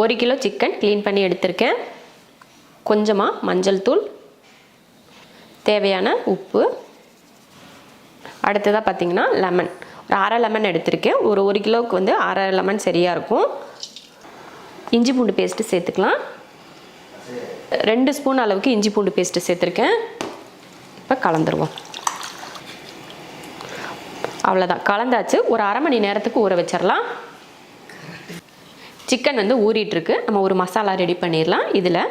ஒரு kilo chicken clean பண்ணி எடுத்திருக்கேன். கொஞ்சமாக மஞ்சள் தூள். தேவையான உப்பு. அடுத்ததாக பார்த்தீங்கன்னா லெமன். ஒரு அரை லெமன் எடுத்திருக்கேன். ஒரு ஒரு கிலோவுக்கு வந்து அரை லெமன் சரியாக இருக்கும். இஞ்சி பூண்டு பேஸ்ட்டு சேர்த்துக்கலாம். ரெண்டு ஸ்பூன் அளவுக்கு இஞ்சி பூண்டு பேஸ்ட்டு சேர்த்துருக்கேன். இப்போ கலந்துருவோம். அவ்வளோதான் கலந்தாச்சு. ஒரு அரை மணி நேரத்துக்கு ஊற வச்சிடலாம் சிக்கன் வந்து ஊறிட்டுருக்கு. நம்ம ஒரு மசாலா ரெடி பண்ணிடலாம். இதில்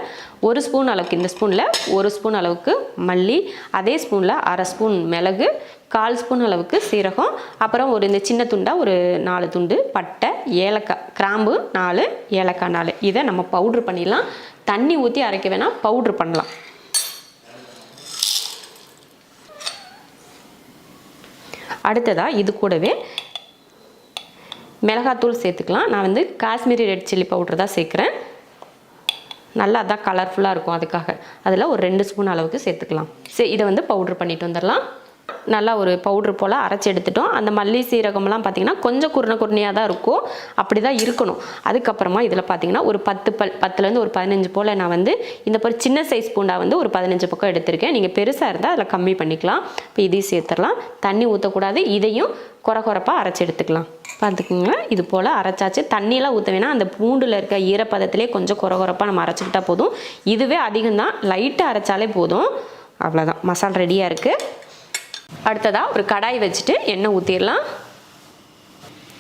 ஒரு ஸ்பூன் அளவுக்கு இந்த ஸ்பூனில் ஒரு ஸ்பூன் அளவுக்கு மல்லி அதே ஸ்பூனில் அரை ஸ்பூன் மிளகு கால் ஸ்பூன் அளவுக்கு சீரகம் அப்புறம் ஒரு இந்த சின்ன துண்டாக ஒரு நாலு துண்டு பட்டை ஏலக்காய் கிராம்பு நாலு ஏலக்காய் நாலு. இதை நம்ம பவுட்ரு பண்ணிடலாம். தண்ணி ஊற்றி அரைக்க வேணால் பவுட்ரு பண்ணலாம். அடுத்ததாக இது கூடவே மிளகாத்தூள் சேர்த்துக்கலாம். நான் வந்து காஷ்மீரி ரெட் சில்லி பவுடர் தான் சேர்க்குறேன். நல்லா அதான் கலர்ஃபுல்லாக இருக்கும் அதுக்காக. அதில் ஒரு ரெண்டு ஸ்பூன் அளவுக்கு சேர்த்துக்கலாம். சரி இதை வந்து பவுட்ரு பண்ணிட்டு வந்துடலாம். நல்லா ஒரு பவுட்ரு போல் அரைச்சி எடுத்துட்டோம். அந்த மல்லி சீரகம்லாம் பார்த்திங்கன்னா கொஞ்சம் குருணை குருணையாக தான் இருக்கும். அப்படி தான் இருக்கணும். அதுக்கப்புறமா இதில் பார்த்திங்கன்னா ஒரு பத்து பல் பத்துலேருந்து ஒரு பதினஞ்சு போல் நான் வந்து இந்த ஒரு சின்ன சைஸ் பூண்டா வந்து ஒரு பதினஞ்சு பக்கம் எடுத்திருக்கேன். நீங்கள் பெருசாக இருந்தால் அதில் கம்மி பண்ணிக்கலாம். இப்போ இதையும் சேர்த்துடலாம். தண்ணி ஊற்றக்கூடாது இதையும் குறை குறைப்பாக அரைச்சி எடுத்துக்கலாம். பார்த்துக்குங்க இது போல் அரைச்சாச்சு. தண்ணியெலாம் ஊற்ற வேணாம் அந்த பூண்டில் இருக்க ஈரப்பதத்திலே கொஞ்சம் குறை குறைப்பாக நம்ம அரைச்சிக்கிட்டால் போதும். இதுவே அதிகம்தான். லைட்டாக அரைச்சாலே போதும். அவ்வளோதான் மசாலா ரெடியாக இருக்குது அடுத்ததாக ஒரு கடாய் வச்சுட்டு எண்ணெய் ஊற்றிடலாம்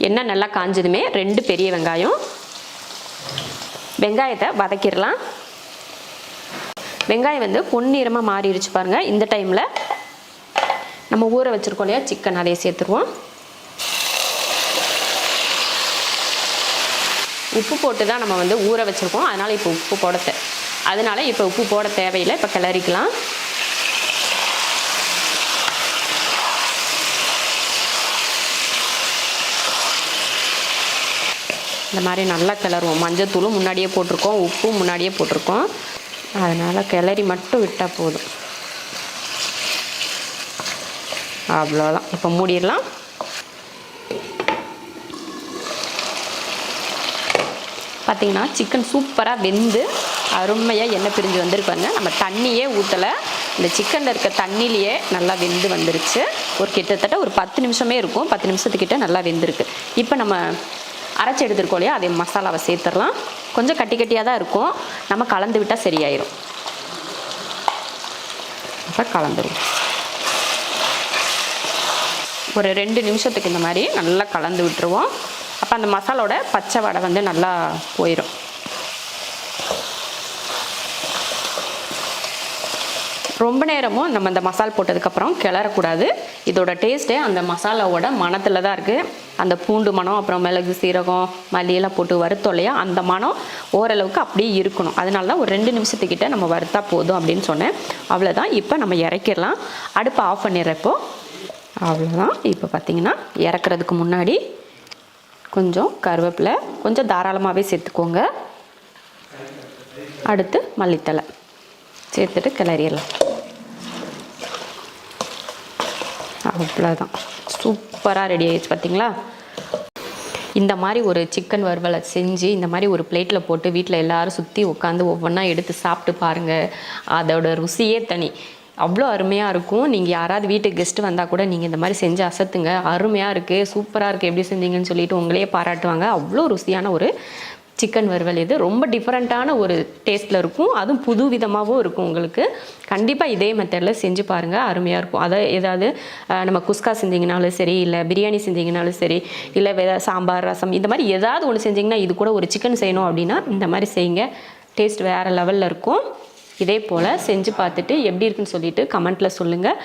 எண்ணெய் நல்லா காஞ்சதுமே ரெண்டு பெரிய வெங்காயம். வெங்காயத்தை வதக்கிடலாம். வெங்காயம் வந்து பொன்னிறமாக மாறிடுச்சு பாருங்கள் இந்த டைமில் நம்ம ஊற வச்சுருக்கோம் இல்லையா சிக்கன் அதையே சேர்த்துருவோம். உப்பு போட்டு தான் நம்ம வந்து ஊற வச்சுருக்கோம். அதனால் இப்போ உப்பு போட அதனால் இப்போ உப்பு போட தேவையில்லை. இப்போ கிளறிக்கலாம். இந்த மாதிரி நல்லா கிளறுவோம். மஞ்சத்தூளும் முன்னாடியே போட்டிருக்கோம். உப்பும் முன்னாடியே போட்டிருக்கோம். அதனால் கிளறி மட்டும் விட்டால் போதும். அவ்வளோதான் இப்போ மூடிடலாம். பார்த்தீங்கன்னா சிக்கன் சூப்பராக வெந்து அருமையாக எண்ணெய் பிரிஞ்சு வந்திருக்காங்க நம்ம தண்ணியே ஊற்றலை இந்த சிக்கனில் இருக்க தண்ணியிலேயே நல்லா வெந்து வந்துருச்சு. ஒரு கிட்டத்தட்ட ஒரு பத்து நிமிஷமே இருக்கும். பத்து நிமிஷத்துக்கிட்ட நல்லா வெந்திருக்கு. இப்போ நம்ம அரைச்சி எடுத்துருக்கோம் இல்லையா? அதே மசாலாவை சேர்த்துடலாம். கொஞ்சம் கட்டி கட்டியாக தான் இருக்கும். நம்ம கலந்து விட்டால் சரியாயிரும். இப்போ கலந்துருவோம். ஒரு ரெண்டு நிமிஷத்துக்கு இந்த மாதிரி நல்லா கலந்து விட்டுருவோம். அப்போ அந்த மசாலோட பச்சை வடை வந்து நல்லா போயிடும் ரொம்ப நேரமும் நம்ம இந்த மசால் போட்டதுக்கப்புறம் கிளறக்கூடாது. இதோட டேஸ்ட்டே அந்த மசாலாவோட மணத்தில் தான் இருக்குது அந்த பூண்டு மணம் அப்புறம் மிளகு சீரகம் மல்லியெல்லாம் போட்டு வறுத்தோலையா அந்த மணம் ஓரளவுக்கு அப்படியே இருக்கணும். அதனால தான் ஒரு ரெண்டு நிமிஷத்துக்கிட்ட நம்ம வறுத்தா போதும் அப்படின்னு சொன்னேன். அவ்வளோதான் இப்போ நம்ம இறக்கிடலாம். அடுப்பை ஆஃப் பண்ணிடுறப்போ அவ்வளோதான் இப்போ பார்த்தீங்கன்னா இறக்குறதுக்கு முன்னாடி கொஞ்சம் கருவேப்பிலை கொஞ்சம் தாராளமாகவே சேர்த்துக்கோங்க. அடுத்து மல்லித்தலை சேர்த்துட்டு கிளறிடலாம். அவ்வளோதான் சூப்பராக ரெடி ஆயிடுச்சு பார்த்தீங்களா இந்த மாதிரி ஒரு சிக்கன் வறுவலை செஞ்சு இந்த மாதிரி ஒரு பிளேட்டில் போட்டு வீட்டில் எல்லோரும் சுற்றி உட்காந்து ஒவ்வொன்றா எடுத்து சாப்பிட்டு பாருங்கள் அதோட ருசியே தனி. அவ்வளோ அருமையாக இருக்கும். நீங்கள் யாராவது வீட்டுக்கு கெஸ்ட்டு வந்தால் கூட நீங்கள் இந்த மாதிரி செஞ்சு அசத்துங்க. அருமையாக இருக்குது சூப்பராக இருக்குது எப்படி செஞ்சீங்கன்னு சொல்லிட்டு உங்களையே பாராட்டுவாங்க. அவ்வளோ ருசியான ஒரு சிக்கன் வறுவல். இது ரொம்ப டிஃப்ரெண்ட்டான ஒரு டேஸ்ட்டில் இருக்கும். அதுவும் புது விதமாகவும் இருக்கும் உங்களுக்கு. கண்டிப்பாக இதே மெத்தடில் செஞ்சு பாருங்கள் அருமையாக இருக்கும். அதை ஏதாவது நம்ம குஸ்கா செஞ்சிங்கனாலும் சரி இல்லை பிரியாணி செஞ்சிங்கனாலும் சரி இல்லை வேறு சாம்பார் ரசம் இந்த மாதிரி ஏதாவது ஒன்று செஞ்சிங்கன்னா இது கூட ஒரு சிக்கன் செய்யணும் அப்படின்னா இந்த மாதிரி செய்யுங்க. டேஸ்ட் வேறு லெவலில் இருக்கும். இதே போல் செஞ்சு பார்த்துட்டு எப்படி இருக்குன்னு சொல்லிட்டு கமெண்ட்டில் சொல்லுங்கள்